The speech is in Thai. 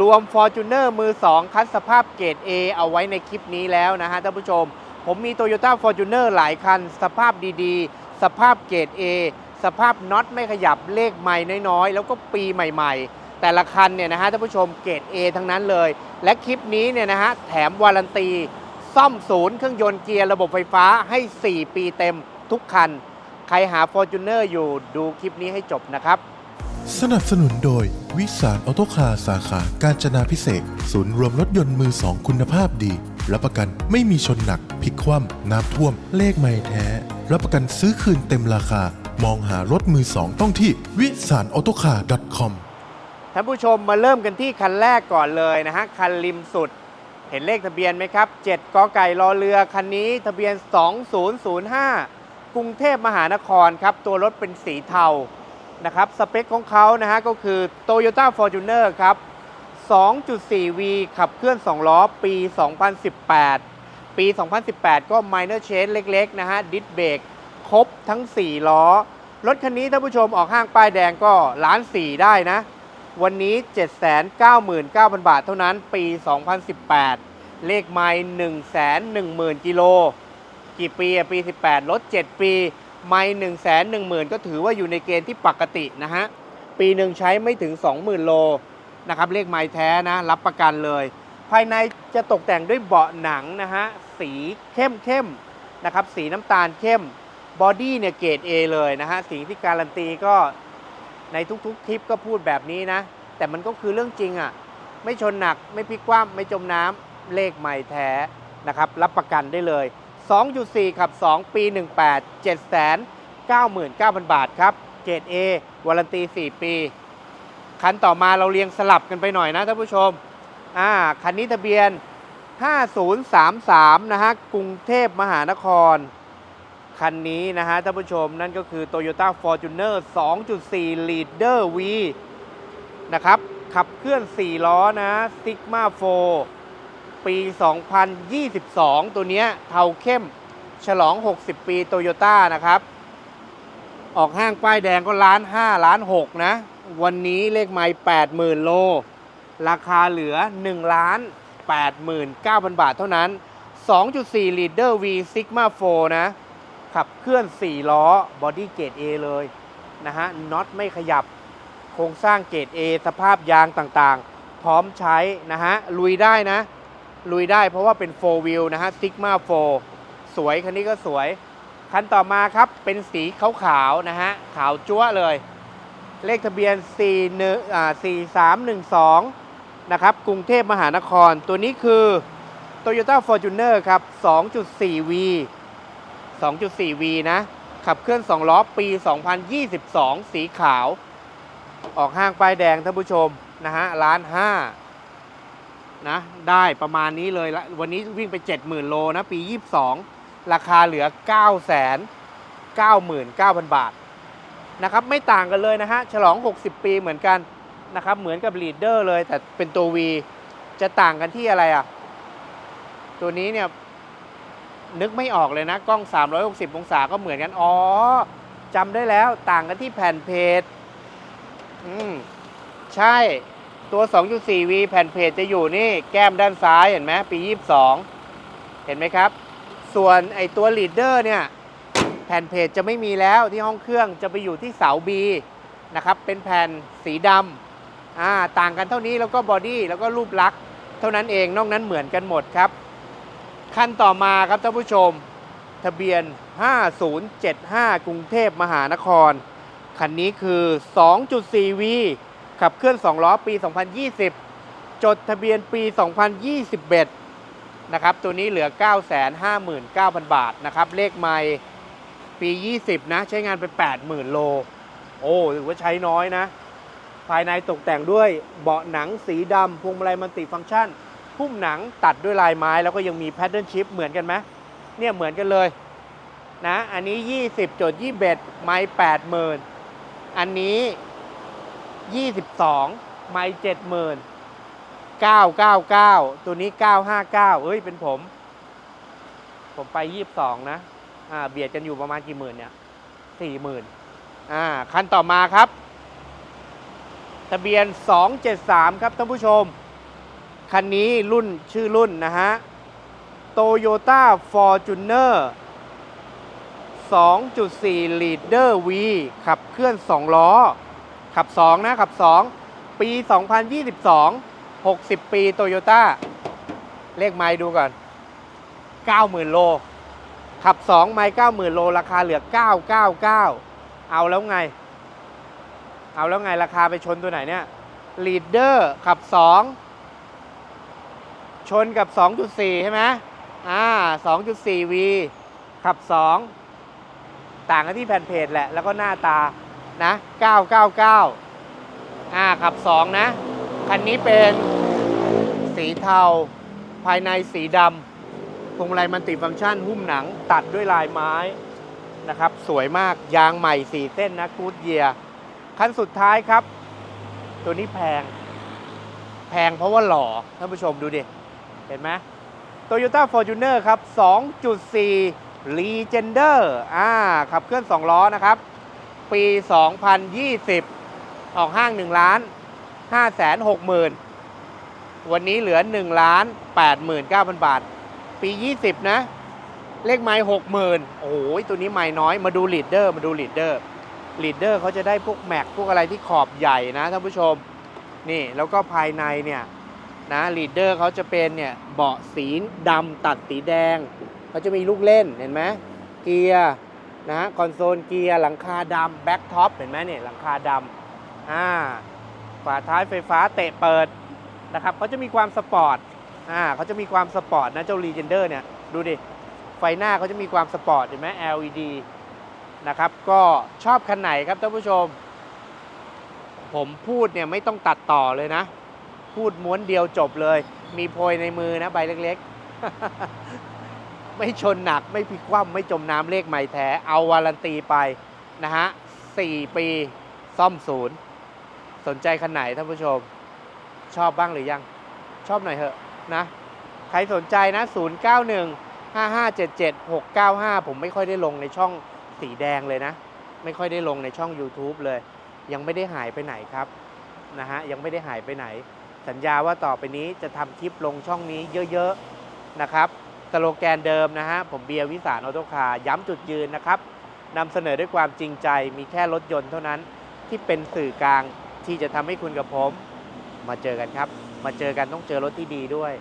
รวม Fortuner มือ 2 คัดสภาพเกรด A เอาไว้ในคลิปนี้แล้วนะฮะท่านผู้ชม ผมมี Toyota Fortuner หลายคัน สภาพดีๆ สภาพเกรด A สภาพน็อตไม่ขยับเลขใหม่น้อยๆ แล้วก็ปีใหม่ๆ แต่ละคันเนี่ยนะฮะท่านผู้ชมเกรด A ทั้งนั้นเลย และคลิปนี้เนี่ยนะฮะแถมวารันตี ซ่อมศูนย์เครื่องยนต์เกียร์ระบบไฟฟ้าให้ 4 ปีเต็มทุกคัน ใครหา Fortuner อยู่ดูคลิปนี้ให้จบนะครับ สนับสนุนโดย วิสารออโตคาสาขาการจนาพิเศษ ศูนย์รวมรถยนต์มือสองคุณภาพดีรับประกันไม่มีชนหนักพลิกคว่ำน้ำท่วม เลขไม่แท้ รับประกันซื้อคืนเต็มราคา มองหารถมือสองต้องที่วิสารออโตคาร์ .com ท่านผู้ชมมาเริ่มกันที่คันแรกก่อนเลยนะฮะ คันริมสุด เห็นเลขทะเบียนไหมครับ 7กไก่รอเรือ คันนี้ทะเบียน 2005 กรุงเทพมหานครครับ ตัวรถเป็นสีเทา นะครับ สเปคของเขานะฮะก็คือ Toyota Fortuner ครับ 2.4V ขับเคลื่อน 2 ล้อ ปี 2018 ปี 2018 ก็ minor change เล็ก ๆ นะฮะ ดิสเบรกครบทั้ง 4 ล้อ รถคันนี้ท่านผู้ชมออกห้างป้ายแดงก็ล้านสี่ได้นะ วันนี้ 799,000 บาทเท่านั้น ปี 2018 เลขไมล์110,000กิโล กี่ปีอะปี 18ลด7ปี ไมล์110,000ก็ถือว่าอยู่ในเกณฑ์ที่ปกตินะฮะ ปีหนึ่งใช้ไม่ถึง 20,000 โลนะครับเลขไมล์แท้นะรับประกันเลย ภายในจะตกแต่งด้วยเบาะหนังนะฮะ สีเข้มเข้มนะครับสีน้ำตาลเข้มบอดี้เนี่ยเกรด A เลยนะฮะสีที่การันตีก็ในทุกๆคลิปก็พูดแบบนี้นะ แต่มันก็คือเรื่องจริงอะ่ะ ไม่ชนหนักไม่พลิกคว่ำไม่จมน้ำเลขใหม่แท้นะครับ รับประกันได้เลย 2.4 ขับ 2 ปี 18 799,000 บาทครับ เกรด A วารันตี 4 ปี คันต่อมาเราเรียงสลับกันไปหน่อยนะท่านผู้ชม อ่า คันนี้ทะเบียน 5033 นะฮะ กรุงเทพมหานคร คันนี้นะฮะท่านผู้ชมนั่นก็คือ Toyota Fortuner 2.4 Leader V นะครับ ขับเคลื่อน 4 ล้อนะ Sigma 4 ปี 2022 ตัวนี้เทาเข้มฉลอง 60 ปี Toyota นะครับ ออกห้างป้ายแดงก็ล้าน 5 ล้าน 6 นะ วันนี้เลขไมล์80,000 โล ราคาเหลือ 1 ล้าน 89,000 บาทเท่านั้น 2.4 Leader V Sigma 4 นะ ขับเคลื่อน 4 ล้อบอดี้เกรด A เลยนะฮะน็อตไม่ขยับโครงสร้างเกรด A สภาพยางต่างๆ พร้อมใช้นะฮะลุยได้นะ ลุยได้เพราะว่าเป็น4 wheel นะฮะ Sigma 4 สวยคันนี้ก็สวย คันต่อมาครับ เป็นสีขาวๆนะฮะ ขาวจั๊วเลย เลขทะเบียน 4 1อ่า4312 นะครับ กรุงเทพมหานคร ตัวนี้คือ Toyota Fortuner ครับ 2.4V 2.4V นะ ขับเคลื่อน 2 ล้อปี 2022 สีขาว ออกห้างป้ายแดงท่านผู้ชมนะฮะ ล้านห้า นะได้ประมาณนี้เลยละวันนี้วิ่งไป 70,000 โลนะ ปี 22 ราคาเหลือ 9 9 9 0 0 0 บาทนะครับไม่ต่างกันเลยนะฮะ ฉลอง 60 ปีเหมือนกันนะครับเหมือนกับ Leader เลย แต่เป็นตัว V จะต่างกันที่อะไรอะ ตัวนี้เนี่ย นึกไม่ออกเลยนะ กล้อง 360 องศาก็เหมือนกัน อ๋อจำได้แล้วต่างกันที่แผ่นเพจอืมใช่ ตัว 2.4V แผ่นเพจจะอยู่นี่แก้มด้านซ้ายเห็นไหมปี 22 เห็นไหมครับ ส่วนไอตัว Leader เนี่ยแผ่นเพจจะไม่มีแล้วที่ห้องเครื่องจะไปอยู่ที่เสา B นะครับเป็นแผ่นสีดำอ่าต่างกันเท่านี้แล้วก็บอดี้แล้วก็รูปลักษณ์เท่านั้นเองนอกนั้นเหมือนกันหมดครับ ขั้นต่อมาครับท่านผู้ชมทะเบียน 5075 กรุงเทพมหานคร คันนี้คือ 2.4V ขับเคลื่อน 2 ล้อปี 2020 จดทะเบียนปี 2021 นะครับ ตัวนี้เหลือ 959,000 บาทนะครับ เลขไม่ปี 20 นะ ใช้งานไป 80,000 โล โอ้ถือว่าใช้น้อยนะ ภายในตกแต่งด้วยเบาะหนังสีดำพวงมาลัยมัลติฟังก์ชัน พุ่มหนังตัดด้วยลายไม้แล้วก็ยังมีแพทเทิร์นชิปเหมือนกันไหมเนี่ยเหมือนกันเลยนะ อันนี้ 20จด21 ไม้80,000 อันนี้ 22 ไม่เจ็ดหมื่นเก้าเก้าเก้าตัวนี้เก้าห้าเก้าเอ้ยเป็นผม ผมไปยี่สิบสองนะ อ่า เบียดกันอยู่ประมาณกี่หมื่นเนี่ยสี่หมื่นอ่า คันต่อมาครับ ทะเบียนสองเจ็ดสามครับท่านผู้ชม คันนี้รุ่นชื่อรุ่นนะฮะโตโยต้าฟอร์จูเนอร์สองจุด2.4 Leader V ขับเคลื่อนสองล้อ ขับ 2 นะ ขับ 2 ปี 2022 60 ปีโตโยต้าเลขไม้ดูก่อน 90,000 โล ขับ 2 ไม้90,000 โล ราคาเหลือ 999 เอาแล้วไง เอาแล้วไงราคาไปชนตัวไหนเนี่ย Leader ขับ 2 ชนกับ 2.4 ใช่ไหมอ่า 2.4V ขับ 2 ต่างกันที่แผ่นเพจแหละ แล้วก็หน้าตา นะ 999 อ่าขับ 2 นะ คันนี้เป็นสีเทา ภายในสีดำพวงมาลัยมันติฟังก์ชัน หุ้มหนังตัดด้วยลายไม้นะครับ สวยมากยางใหม่ 4 เส้นนะกูดเยียคันสุดท้ายครับ ตัวนี้แพง แพงเพราะว่าหล่อท่านผู้ชมดูดิ เห็นไหม Toyota Fortuner ครับ 2.4 Legender อ่า ขับเคลื่อน 2 ล้อนะครับ ปี 2020 ออกห้าง1ล้าน5แสน6หมื่นวันนี้เหลือ1ล้าน8หมื่น9,000 บาท ปี 20 นะ เลขไม้6หมื่นโอ้โหตัวนี้ไม้น้อยมาดูลีดเดอร์มาดูลีดเดอร์ลีดเดอร์เขาจะได้พวกแม็กพวกอะไรที่ขอบใหญ่นะท่านผู้ชม นี่แล้วก็ภายในเนี่ยนะลีดเดอร์เขาจะเป็นเนี่ยเบาะสีดำตัดสีแดง เขาจะมีลูกเล่นเห็นไหมเกียร์ นะคอนโซลเกียร์หลังคาดำแบ็กท็อปเห็นไหมเนี่ยหลังคาดำอ่าฝาท้ายไฟฟ้าเตะเปิดนะครับเขาจะมีความสปอร์ตอ่าเขาจะมีความสปอร์ตนะเจ้า l ีเจนเดอร์เนี่ยดูดิไฟหน้าเขาจะมีความสปอร์ตเห็นไหม LED นะครับก็ชอบคันไหนครับท่านผู้ชม ผมพูดเนี่ยไม่ต้องตัดต่อเลยนะ พูดม้วนเดียวจบเลย มีโพยในมือนะใบเล็กๆ ไม่ชนหนักไม่พลิกคว่ำไม่จมน้ำเลขใหม่แท้ เอาวารันตีไปนะฮะ4ปีซ่อมศูนย์ สนใจคันไหนท่านผู้ชม ชอบบ้างหรือยัง ชอบหน่อยเหอะนะ ใครสนใจนะ 091 5577 695 ผมไม่ค่อยได้ลงในช่องสีแดงเลยนะ ไม่ค่อยได้ลงในช่อง YouTube เลย ยังไม่ได้หายไปไหนครับนะฮะยังไม่ได้หายไปไหน สัญญาว่าต่อไปนี้จะทำคลิปลงช่องนี้เยอะๆนะครับ สโลแกนเดิมนะฮะ ผมเบียร์วิสารออโตคาร์ย้ำจุดยืนนะครับนำเสนอด้วยความจริงใจมีแค่รถยนต์เท่านั้นที่เป็นสื่อกลางที่จะทำให้คุณกับผม มาเจอกันครับ มาเจอกันต้องเจอรถที่ดีด้วย